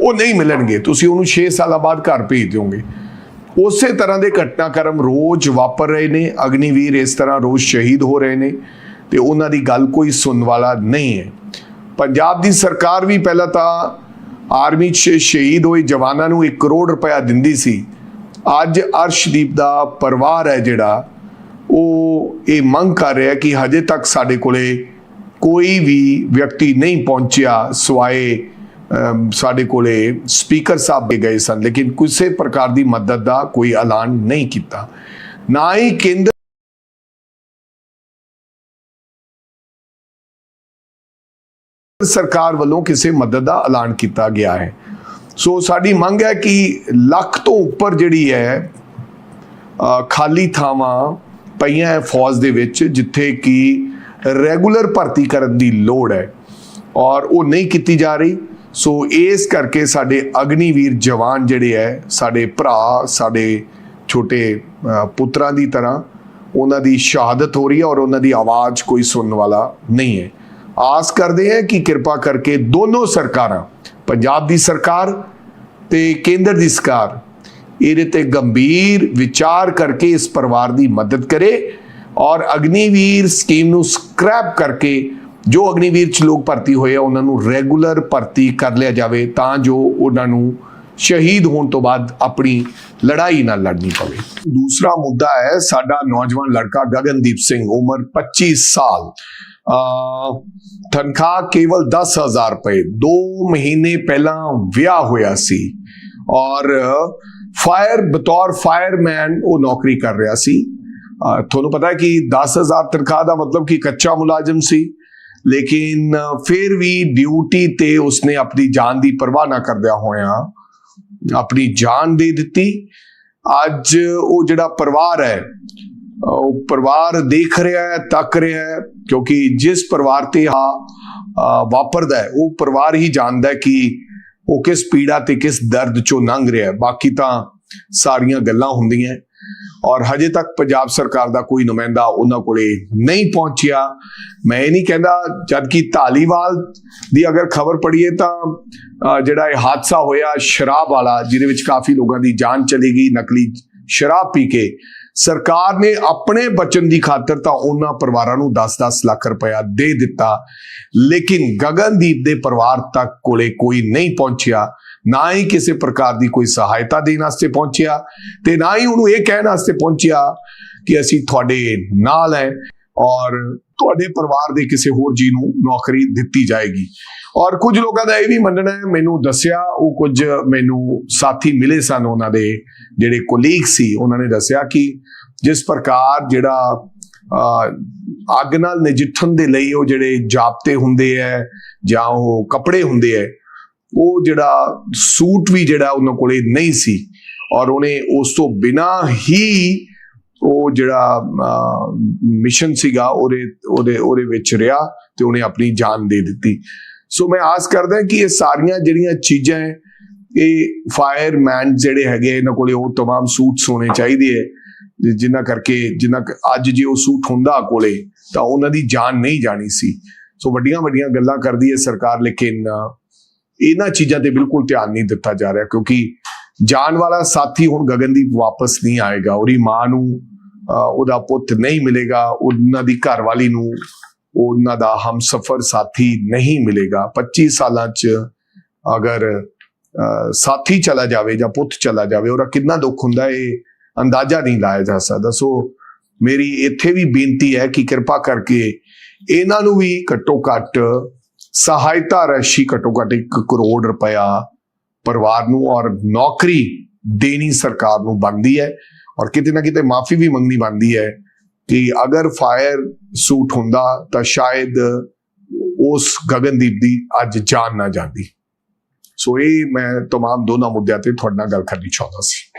ਉਹ ਨਹੀਂ ਮਿਲਣਗੇ। ਤੁਸੀਂ ਉਹਨੂੰ 6 ਸਾਲਾਂ ਬਾਅਦ ਘਰ ਭੇਜ ਦਿਓਗੇ। ਉਸੇ ਤਰ੍ਹਾਂ ਦੇ ਘਟਨਾਕ੍ਰਮ ਰੋਜ਼ ਵਾਪਰ ਰਹੇ ਨੇ। ਅਗਨੀਵੀਰ ਇਸ ਤਰ੍ਹਾਂ ਰੋਜ਼ ਸ਼ਹੀਦ ਹੋ ਰਹੇ ਨੇ। ਤੇ ਉਹਨਾਂ ਦੀ ਗੱਲ ਕੋਈ ਸੁਣਨ ਵਾਲਾ ਨਹੀਂ ਹੈ। ਪੰਜਾਬ ਦੀ ਸਰਕਾਰ ਵੀ ਪਹਿਲਾਂ ਤਾਂ ਆਰਮੀ 'ਚ ਸ਼ਹੀਦ ਹੋਏ ਜਵਾਨਾਂ ਨੂੰ 1 ਕਰੋੜ ਰੁਪਇਆ ਦਿੰਦੀ ਸੀ। ਅੱਜ ਅਰਸ਼ਦੀਪ ਦਾ ਪਰਿਵਾਰ ਹੈ ਜਿਹੜਾ, ਉਹ ਇਹ ਮੰਗ ਕਰ ਰਿਹਾ ਕਿ ਹਜੇ ਤੱਕ ਸਾਡੇ ਕੋਲੇ ਕੋਈ ਵੀ ਵਿਅਕਤੀ ਨਹੀਂ ਪਹੁੰਚਿਆ, ਸਵਾਏ ਸਾਡੇ ਕੋਲੇ ਸਪੀਕਰ ਸਾਹਿਬ ਵੀ ਗਏ ਸਨ, ਲੇਕਿਨ ਕਿਸੇ ਪ੍ਰਕਾਰ ਦੀ ਮਦਦ ਦਾ ਕੋਈ ਐਲਾਨ ਨਹੀਂ ਕੀਤਾ। ਨਾ ਹੀ ਕੇਂਦਰ ਸਰਕਾਰ ਵੱਲੋਂ ਕਿਸੇ ਮਦਦ ਦਾ ਐਲਾਨ ਕੀਤਾ ਗਿਆ ਹੈ। ਸੋ ਸਾਡੀ ਮੰਗ ਹੈ ਕਿ ਲੱਖ ਤੋਂ ਉੱਪਰ ਜਿਹੜੀ ਹੈ ਖਾਲੀ ਥਾਵਾਂ ਪਈਆਂ ਹੈ ਫੌਜ ਦੇ ਵਿੱਚ, ਜਿੱਥੇ ਕਿ ਰੈਗੂਲਰ ਭਰਤੀ ਕਰਨ ਦੀ ਲੋੜ ਹੈ। ਔਰ ਉਹ ਨਹੀਂ ਕੀਤੀ ਜਾ ਰਹੀ। ਸੋ ਇਸ ਕਰਕੇ ਸਾਡੇ ਅਗਨੀਵੀਰ ਜਵਾਨ ਜਿਹੜੇ ਹੈ ਸਾਡੇ ਭਰਾ, ਸਾਡੇ ਛੋਟੇ ਪੁੱਤਰਾਂ ਦੀ ਤਰ੍ਹਾਂ ਉਹਨਾਂ ਦੀ ਸ਼ਹਾਦਤ ਹੋ ਰਹੀ ਹੈ ਔਰ ਉਹਨਾਂ ਦੀ ਆਵਾਜ਼ ਕੋਈ ਸੁਣਨ ਵਾਲਾ ਨਹੀਂ ਹੈ। ਆਸ ਕਰਦੇ ਹਾਂ ਕਿ ਕਿਰਪਾ ਕਰਕੇ ਦੋਨੋਂ ਸਰਕਾਰਾਂ, ਪੰਜਾਬ ਦੀ ਸਰਕਾਰ ਤੇ ਕੇਂਦਰ ਦੀ ਸਰਕਾਰ, ਇਹਦੇ ਤੇ ਗੰਭੀਰ ਵਿਚਾਰ ਕਰਕੇ ਇਸ ਪਰਿਵਾਰ ਦੀ ਮਦਦ ਕਰੇ ਔਰ ਅਗਨੀਵੀਰ ਸਕੀਮ ਨੂੰ ਸਕ੍ਰੈਪ ਕਰਕੇ ਜੋ ਅਗਨੀਵੀਰ ਚ ਲੋਕ ਭਰਤੀ ਹੋਏ ਆ, ਉਹਨਾਂ ਨੂੰ ਰੈਗੂਲਰ ਭਰਤੀ ਕਰ ਲਿਆ ਜਾਵੇ ਤਾਂ ਜੋ ਉਹਨਾਂ ਨੂੰ ਸ਼ਹੀਦ ਹੋਣ ਤੋਂ ਬਾਅਦ ਆਪਣੀ ਲੜਾਈ ਨਾਲ ਲੜਨੀ ਪਵੇ। ਦੂਸਰਾ ਮੁੱਦਾ ਹੈ, ਸਾਡਾ ਨੌਜਵਾਨ ਲੜਕਾ ਗਗਨਦੀਪ ਸਿੰਘ, ਉਮਰ 25 ਸਾਲ। ਅ ਤਨਖਾਹ ਕੇਵਲ 10000 ਰੁਪਏ। 2 ਮਹੀਨੇ ਪਹਿਲਾਂ ਵਿਆਹ ਹੋਇਆ ਸੀ ਔਰ ਫਾਇਰ ਬਤੌਰ ਫਾਇਰਮੈਨ ਉਹ ਨੌਕਰੀ ਕਰ ਰਿਹਾ ਸੀ। ਅਹ ਤੁਹਾਨੂੰ ਪਤਾ ਹੈ ਕਿ 10000 ਤਨਖਾਹ ਦਾ ਮਤਲਬ ਕਿ ਕੱਚਾ ਮੁਲਾਜ਼ਮ ਸੀ। ਲੇਕਿਨ, ਫਿਰ ਵੀ ਡਿਊਟੀ ਤੇ ਉਸਨੇ ਆਪਣੀ ਜਾਨ ਦੀ ਪਰਵਾਹ ਨਾ ਕਰਦਿਆਂ ਹੋਇਆਂ ਆਪਣੀ ਜਾਨ ਦੇ ਦਿੱਤੀ। ਅੱਜ ਉਹ ਜਿਹੜਾ ਪਰਿਵਾਰ ਹੈ, ਉਹ ਪਰਿਵਾਰ ਦੇਖ ਰਿਹਾ ਹੈ, ਤੱਕ ਰਿਹਾ ਹੈ, ਕਿਉਂਕਿ ਜਿਸ ਪਰਿਵਾਰ ਤੇ ਆ ਵਾਪਰਦਾ ਹੈ, ਉਹ ਪਰਿਵਾਰ ਹੀ ਜਾਣਦਾ ਕਿ ਉਹ ਕਿਸ ਪੀੜਾ ਤੇ ਕਿਸ ਦਰਦ ਚੋਂ ਲੰਘ ਰਿਹਾ ਹੈ। ਬਾਕੀ ਤਾਂ ਸਾਰੀਆਂ ਗੱਲਾਂ ਹੁੰਦੀਆਂ ਔਰ ਹਜੇ ਤੱਕ ਪੰਜਾਬ ਸਰਕਾਰ ਦਾ ਕੋਈ ਨੁਮਾਇੰਦਾ ਉਹਨਾਂ ਕੋਲੇ ਨਹੀਂ ਪਹੁੰਚਿਆ। ਮੈਂ ਇਹ ਨਹੀਂ ਕਹਿੰਦਾ ਜਦ ਕਿ ਢਾਲੀਵਾਲ ਦੀ ਅਗਰ ਖਬਰ ਪੜੀਏ ਤਾਂ ਅਹ, ਜਿਹੜਾ ਇਹ ਹਾਦਸਾ ਹੋਇਆ ਸ਼ਰਾਬ ਵਾਲਾ ਜਿਹਦੇ ਵਿੱਚ ਕਾਫੀ ਲੋਕਾਂ ਦੀ ਜਾਨ ਚਲੀ ਗਈ ਨਕਲੀ ਸ਼ਰਾਬ ਪੀ ਕੇ ਸਰਕਾਰ ਨੇ ਆਪਣੇ ਬਚਨ ਦੀ ਖਾਤਰ ਤਾਂ ਉਹਨਾਂ ਪਰਿਵਾਰਾਂ ਨੂੰ 10-10 ਲੱਖ ਰੁਪਇਆ ਦੇ ਦਿੱਤਾ, ਲੇਕਿਨ ਗਗਨਦੀਪ ਦੇ ਪਰਿਵਾਰ ਤੱਕ ਕੋਲੇ ਕੋਈ ਨਹੀਂ ਪਹੁੰਚਿਆ। ਨਾ ਹੀ ਕਿਸੇ ਪ੍ਰਕਾਰ ਦੀ ਕੋਈ ਸਹਾਇਤਾ ਦੇਣ ਵਾਸਤੇ ਪਹੁੰਚਿਆ ਤੇ ਨਾ ਹੀ ਉਹਨੂੰ ਇਹ ਕਹਿਣ ਵਾਸਤੇ ਪਹੁੰਚਿਆ ਕਿ ਅਸੀਂ ਤੁਹਾਡੇ ਨਾਲ ਹੈ ਔਰ ਤੁਹਾਡੇ ਪਰਿਵਾਰ ਦੇ ਕਿਸੇ ਹੋਰ ਜੀ ਨੂੰ ਨੌਕਰੀ ਦਿੱਤੀ ਜਾਏਗੀ। ਔਰ ਕੁਝ ਲੋਕਾਂ ਦਾ ਇਹ ਵੀ ਮੰਨਣਾ ਹੈ ਮੈਨੂੰ ਦੱਸਿਆ ਉਹ ਕੁਝ ਮੈਨੂੰ ਸਾਥੀ ਮਿਲੇ ਸਨ ਉਹਨਾਂ ਦੇ ਜਿਹੜੇ ਕੋਲੀਗ ਸੀ ਉਹਨਾਂ ਨੇ ਦੱਸਿਆ ਕਿ ਜਿਸ ਪ੍ਰਕਾਰ ਜਿਹੜਾ ਅਹ, ਅੱਗ ਨਾਲ ਨਜਿੱਠਣ ਦੇ ਲਈ ਉਹ ਜਿਹੜੇ ਜਾਪਤੇ ਹੁੰਦੇ ਹੈ ਜਾਂ ਉਹ ਕੱਪੜੇ ਹੁੰਦੇ ਹੈ ਉਹ ਜਿਹੜਾ ਸੂਟ ਵੀ ਜਿਹੜਾ ਉਹਨਾਂ ਕੋਲੇ ਨਹੀਂ ਸੀ ਔਰ ਉਹਨੇ ਉਸ ਤੋਂ ਬਿਨਾ ਹੀ ਉਹ ਜਿਹੜਾ ਮਿਸ਼ਨ ਸੀਗਾ ਉਹਦੇ ਉਹਦੇ ਉਹਦੇ ਵਿੱਚ ਰਿਹਾ ਤੇ ਉਹਨੇ ਆਪਣੀ ਜਾਨ ਦੇ ਦਿੱਤੀ ਸੋ ਮੈਂ ਆਸ ਕਰਦਾ ਕਿ ਇਹ ਸਾਰੀਆਂ ਜਿਹੜੀਆਂ ਚੀਜ਼ਾਂ ਹੈ ਇਹ ਫਾਇਰਮੈਨ ਜਿਹੜੇ ਹੈਗੇ ਇਹਨਾਂ ਕੋਲੇ ਉਹ तमाम ਸੂਟ ਹੋਣੇ ਚਾਹੀਦੇ ਹੈ ਜਿ- ਜਿਨ੍ਹਾਂ ਕਰਕੇ ਜਿਨ੍ਹਾਂ ਕ- ਅੱਜ ਜੇ ਉਹ ਸੂਟ ਹੁੰਦਾ ਕੋਲੇ ਤਾਂ ਉਹਨਾਂ ਦੀ ਜਾਨ ਨਹੀਂ ਜਾਣੀ ਸੀ ਸੋ ਵੱਡੀਆਂ ਵੱਡੀਆਂ ਗੱਲਾਂ ਕਰਦੀ ਹੈ ਸਰਕਾਰ ਲੇਕਿਨ ਅ, ਇਹਨਾਂ ਚੀਜ਼ਾਂ ਤੇ ਬਿਲਕੁਲ ਧਿਆਨ ਨਹੀਂ ਦਿੱਤਾ ਜਾ ਰਿਹਾ ਕਿਉਂਕਿ ਜਾਨ ਵਾਲਾ ਸਾਥੀ ਹੁਣ ਗਗਨਦੀਪ ਵਾਪਸ ਨਹੀਂ ਆਏਗਾ ਉਹਦੀ ਮਾਂ ਨੂੰ ਅ, ਉਹਦਾ ਪੁੱਤ ਨਹੀਂ ਮਿਲੇਗਾ ਉਹਨਾਂ ਦੀ ਘਰਵਾਲੀ ਨੂੰ ਉਹਨਾਂ ਦਾ ਹਮਸਫਰ ਸਾਥੀ ਨਹੀਂ ਮਿਲੇਗਾ। 25 ਸਾਲਾਂ ਚ ਅਗਰ ਅ, ਸਾਥੀ ਚਲਾ ਜਾਵੇ ਜਾਂ ਪੁੱਤ ਚਲਾ ਜਾਵੇ ਉਹਦਾ ਕਿੰਨਾ ਦੁੱਖ ਹੁੰਦਾ ਇਹ ਅੰਦਾਜ਼ਾ ਨਹੀਂ ਲਾਇਆ ਜਾ ਸਕਦਾ। ਸੋ ਮੇਰੀ ਇੱਥੇ ਵੀ ਬੇਨਤੀ ਹੈ ਕਿ ਕਿਰਪਾ ਕਰਕੇ ਇਹਨਾਂ ਨੂੰ ਵੀ ਘੱਟੋ ਘੱਟ ਸਹਾਇਤਾ ਰਾਸ਼ੀ ਘੱਟੋ ਘੱਟ 1 ਕਰੋੜ ਰੁਪਇਆ ਪਰਿਵਾਰ ਨੂੰ ਔਰ ਨੌਕਰੀ ਦੇਣੀ ਸਰਕਾਰ ਨੂੰ ਬਣਦੀ ਹੈ। ਔਰ ਕਿਤੇ ਨਾ ਕਿਤੇ ਮਾਫੀ ਵੀ ਮੰਗਣੀ ਬਣਦੀ ਹੈ ਕਿ ਅਗਰ ਫਾਇਰ ਸੂਟ ਹੁੰਦਾ ਤਾਂ ਸ਼ਾਇਦ ਉਸ ਗਗਨਦੀਪ ਦੀ ਅੱਜ ਜਾਨ ਨਾ ਜਾਂਦੀ ਸੋ ਇਹ ਮੈਂ तमाम ਦੋਨਾਂ ਮੁੱਦਿਆਂ ਤੇ ਤੁਹਾਡੇ ਨਾਲ ਗੱਲ ਕਰਨੀ ਚਾਹੁੰਦਾ ਸੀ